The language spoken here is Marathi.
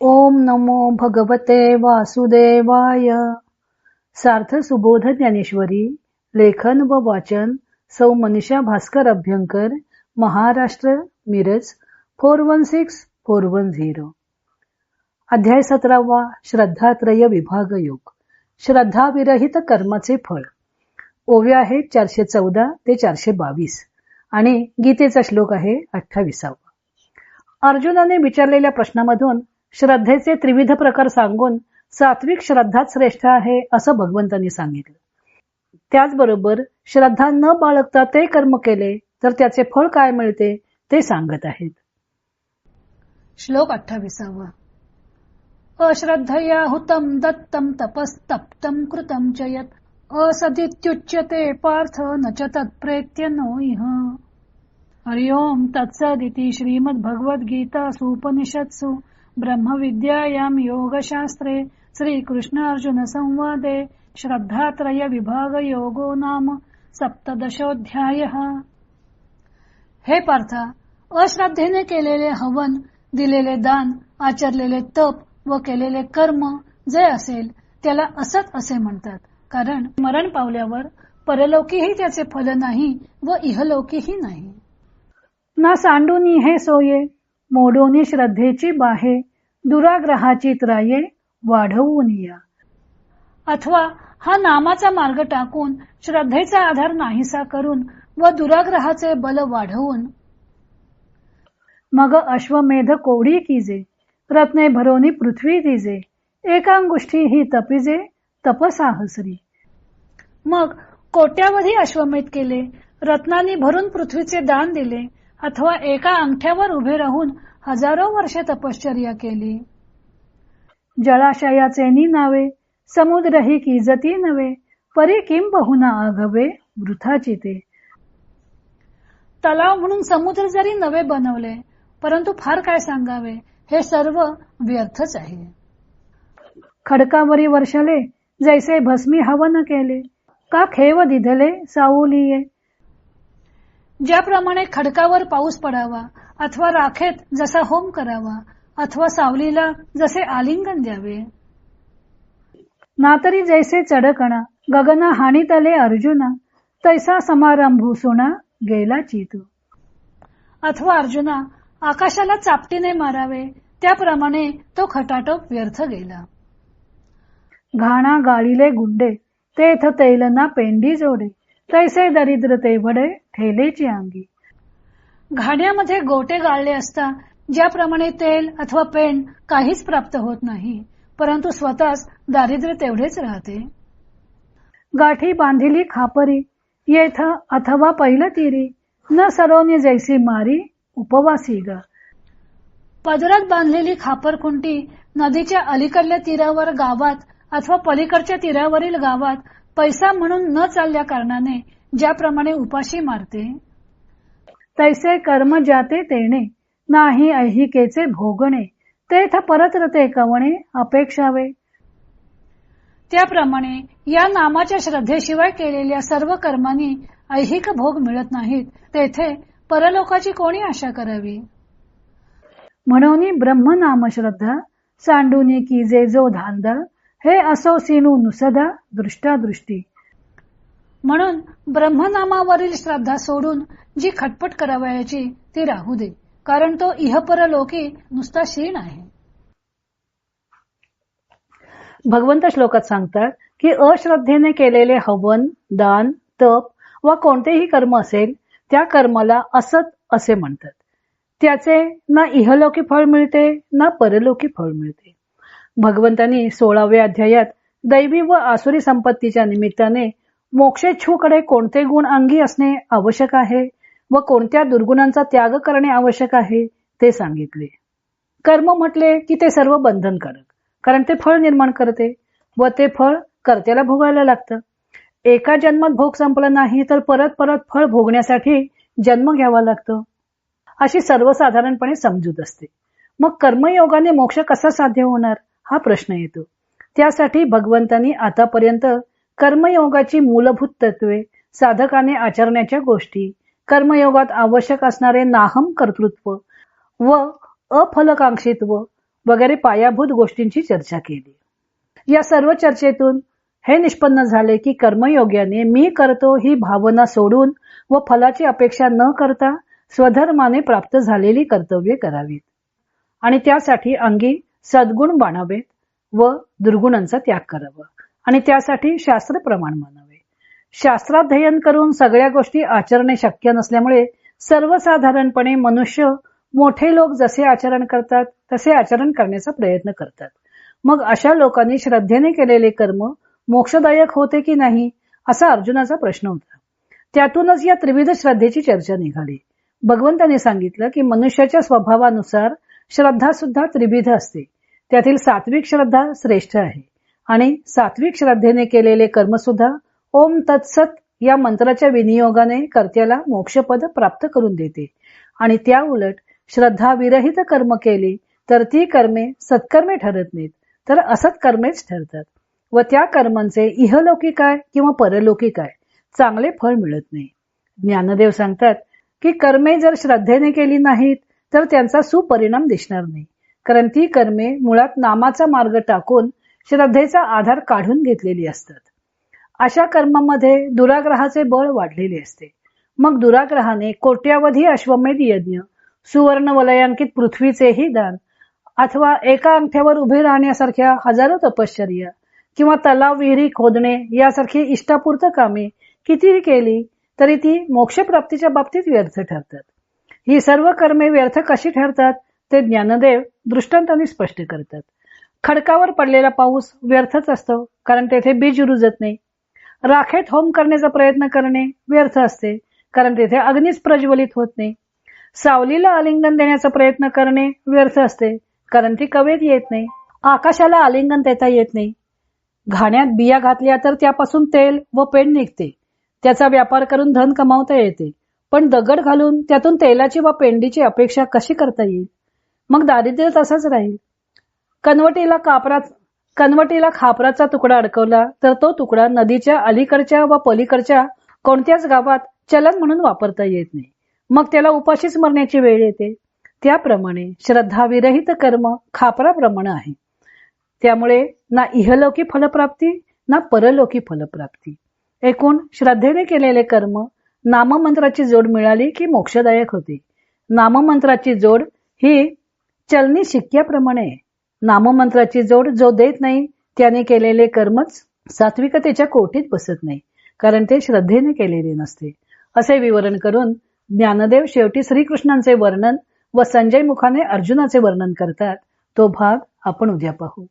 ओम नमो भगवते वासुदेवाय. सार्थ सुबोध ज्ञानेश्वरी लेखन व वाचन सौ Manisha Bhaskar Abhyankar Maharashtra Miraj four one six four one zero. अध्याय सतरावा श्रद्धात्रय विभाग योग. श्रद्धा विरहित कर्माचे फळ. ओवे आहे चारशे चौदा ते चारशे बावीस. आणि गीतेचा श्लोक आहे अठ्ठावीसावा. अर्जुनाने विचारलेल्या प्रश्नामधून श्रद्धेचे त्रिविध प्रकार सांगून सात्विक श्रद्धाच श्रेष्ठ आहे असं भगवंतांनी सांगितलं. त्याचबरोबर श्रद्धा न बाळगता ते कर्म केले तर त्याचे फळ काय मिळते ते सांगत आहेत. श्लोक अठ्ठावीसावा. अश्रद्धया हुतम दत्तम तपस्तप्तम कृतम च यत असदित्युच्यते पार्थ न च तत्प्रेत्य नो इह। हरि ओम तत्सदिति श्रीमद्भगवद्गीतासु उपनिषत्सु ब्रह्मविद्यायां योगशास्त्रे श्रीकृष्ण अर्जुन संवादे श्रद्धात्रय विभाग योगो नाम सप्तदशोध्याय हे पार्था अश्रद्धेने केलेले हवन दिलेले दान आचरलेले तप व केलेले कर्म जे असेल त्याला असत असे म्हणतात. कारण मरण पावल्यावर परलोकीही त्याचे फल नाही व इहलोकीही नाही. ना सांडूनी हे सोये मोडोनी श्रद्धेची बाहे दुराग्रहाची त्राये वाढवून या. अथवा हा नामाचा मार्ग टाकून श्रद्धेचा आधार नाहीसा करून व दुराग्रहाचे बल वाढवून. मग अश्वमेध कोडी कीजे? रत्ने भरोनी पृथ्वी दिजे? एकांगुष्ठी ही तपिजे तपसाहसरी. मग कोट्यावधी अश्वमेध केले रत्नांनी भरून पृथ्वीचे दान दिले अथवा एका अंगठ्यावर उभे राहून हजारो वर्षे तपश्चर्या केली. जळाशयाचे नी नावे समुद्र ही किजती नवे परी किम बहुना आघवे वृथाची ते तलाव म्हणून समुद्र जरी नवे बनवले परंतु फार काय सांगावे हे सर्व व्यर्थच आहे. खडकावरी वर्षले जैसे भस्मी हवन केले का खेव दिधले सावलिये. ज्याप्रमाणे खडकावर पाऊस पडावा अथवा राखेत जसा होम करावा अथवा सावलीला जसे आलिंगन द्यावे. नातरी जैसे चढकणा गगना हाणीतले अर्जुना तैसा समारंभू सुना गेला चितू. अथवा अर्जुना आकाशाला चापटीने मारावे त्याप्रमाणे तो खटाटोप व्यर्थ गेला. घाणा गाळीले गुंडे तेथ तैलना पेंडी जोडे तैसे दरिद्र ते वडे ठेलेची अंगी घाण्यामध्ये गोटे गाळले असता ज्याप्रमाणे तेल अथवा पेंड काहीच प्राप्त होत नाही परंतु स्वतःच दारिद्र्य तेवढेच राहते. गाठी बांधिली खापरी येथ अथवा पहिलं तिरी न सरोनी जैसी मारी उपवासी ग. पदरात बांधलेली खापरखुंटी नदीच्या अलीकडल्या तीरावर गावात अथवा पलीकडच्या तीरावरील गावात पैसा म्हणून न चालल्या कारणाने ज्याप्रमाणे उपाशी मारते. तैसे कर्म जाते तेणे नाही ऐहिकेचे भोगणे तेथ परतरते कवणे अपेक्षावे. त्याप्रमाणे या नामाच्या श्रद्धेशिवाय केलेल्या सर्व कर्मांनी ऐहिक भोग मिळत नाहीत तेथे परलोकाची कोणी आशा करावी? म्हणून ब्रह्मनाम श्रद्धा सांडूनी की जे जो धांदा हे असो सिनू नुसदा दृष्टादृष्टी. म्हणून ब्रह्मनामावरील श्रद्धा सोडून जी खटपट करावयाची ती राहू दे. कारण तो इहपर लोकी नुसता क्षीण आहे. भगवंत श्लोकात सांगतात की अश्रद्धेने केलेले हवन दान तप व कोणतेही कर्म असेल त्या कर्माला असत असे म्हणतात. त्याचे ना इहलोकी फळ मिळते ना परलोकी फळ मिळते. भगवंतांनी सोळाव्या अध्यायात दैवी व आसुरी संपत्तीच्या निमित्ताने मोक्षेच्छूकडे कोणते गुण अंगी असणे आवश्यक आहे व कोणत्या दुर्गुणांचा त्याग करणे आवश्यक आहे ते सांगितले. कर्म म्हटले की ते सर्व बंधनकारक कारण ते फळ निर्माण करते व ते फळ कर्त्याला भोगायला लागतं. एका जन्मात भोग संपला नाही तर परत परत फळ भोगण्यासाठी जन्म घ्यावा लागतो. अशी सर्वसाधारणपणे समजूत असते. मग कर्मयोगाने मोक्ष कसा साध्य होणार? हा प्रश्न येतो. त्यासाठी भगवंतांनी आतापर्यंत कर्मयोगाची मूलभूत तत्वे साधकाने आचरण्याच्या गोष्टी कर्मयोगात आवश्यक असणारे नाहम कर्तृत्व व अफलकांक्षित्व वगैरे पायाभूत गोष्टींची चर्चा केली. या सर्व चर्चेतून हे निष्पन्न झाले की कर्मयोग्याने मी करतो ही भावना सोडून व फलाची अपेक्षा न करता स्वधर्माने प्राप्त झालेली कर्तव्ये करावीत. आणि त्यासाठी अंगी सद्गुण बाणावेत व दुर्गुणांचा त्याग करावा. आणि त्यासाठी शास्त्र प्रमाण मानावे. शास्त्राध्ययन करून सगळ्या गोष्टी आचरणे शक्य नसल्यामुळे सर्वसाधारणपणे मनुष्य मोठे लोक जसे आचरण करतात तसे आचरण करण्याचा प्रयत्न करतात. मग अशा लोकांनी श्रद्धेने केलेले कर्म मोक्षदायक होते की नाही असा अर्जुनाचा प्रश्न होता. त्यातूनच या त्रिविध श्रद्धेची चर्चा निघाली. भगवंताने सांगितलं की मनुष्याच्या स्वभावानुसार श्रद्धा सुद्धा त्रिविध असते. त्यातील सात्विक श्रद्धा श्रेष्ठ आहे. आणि सात्विक श्रद्धेने केलेले कर्म सुद्धा ओम तत्सत या मंत्राच्या विनियोगाने कर्त्याला मोक्षपद प्राप्त करून देते. आणि त्या उलट श्रद्धा विरहित कर्म केली तर ती कर्मे सत्कर्मे ठरत नाहीत तर असत कर्मेच ठरतात. व त्या कर्मांचे इहलोकी काय किंवा परलोकी काय चांगले फळ मिळत नाही. ज्ञानदेव सांगतात की कर्मे जर श्रद्धेने केली नाहीत तर त्यांचा सुपरिणाम दिसणार नाही. कारण ती कर्मे मुळात नामाचा मार्ग टाकून श्रद्धेचा आधार काढून घेतलेली असतात. अशा कर्मामध्ये दुराग्रहाचे बळ वाढलेले असते. मग दुराग्रहाने कोट्यावधी अश्वमेध यज्ञ सुवर्ण वलयांकित पृथ्वीचेही दान अथवा एका अंगठ्यावर उभे राहण्यासारख्या हजारो तपश्चर्या किंवा तलाव विहिरी खोदणे यासारखी इष्टापूर्त कामे कितीही केली तरी ती मोक्षप्राप्तीच्या बाबतीत व्यर्थ ठरतात. ही सर्व कर्मे व्यर्थ कशी ठरतात ते ज्ञानदेव दृष्टांताने स्पष्ट करतात. खडकावर पडलेला पाऊस व्यर्थच असतो कारण तेथे बीज रुजत नाही. राखेत होम करण्याचा प्रयत्न करणे व्यर्थ असते कारण तेथे अग्नीच प्रज्वलित होत नाही. सावलीला आलिंगन देण्याचा प्रयत्न करणे व्यर्थ असते कारण ती कवेत येत नाही आकाशाला आलिंगन देता येत नाही. घाण्यात बिया घातल्या तर त्यापासून तेल व पेंड निघते त्याचा व्यापार करून धन कमावता येते पण दगड घालून त्यातून तेलाची व पेंडीची अपेक्षा कशी करता येईल? मग दारिद्र्य तसंच राहील. कनवटीला कापरा कनवटीला खापराचा तुकडा अडकवला तर तो तुकडा नदीच्या अलीकडच्या व पलीकडच्या कोणत्याच गावात चलन म्हणून वापरता येत नाही. मग त्याला उपाशीच मरण्याची वेळ येते. त्याप्रमाणे श्रद्धाविरहित कर्म खापराप्रमाणे आहे. त्यामुळे ना इहलोकी फलप्राप्ती ना परलोकी फलप्राप्ती. एकूण श्रद्धेने केलेले कर्म नाममंत्राची जोड मिळाली की मोक्षदायक होते. नाममंत्राची जोड ही चलनी शिक्क्याप्रमाणे आहे. नाममंत्राची जोड जो देत नाही त्याने केलेले कर्मच सात्विकतेच्या कोटीत बसत नाही कारण ते श्रद्धेने केलेले नसते. असे विवरण करून ज्ञानदेव शेवटी श्रीकृष्णांचे वर्णन व संजय मुखाने अर्जुनाचे वर्णन करतात तो भाग आपण उद्या पाहू.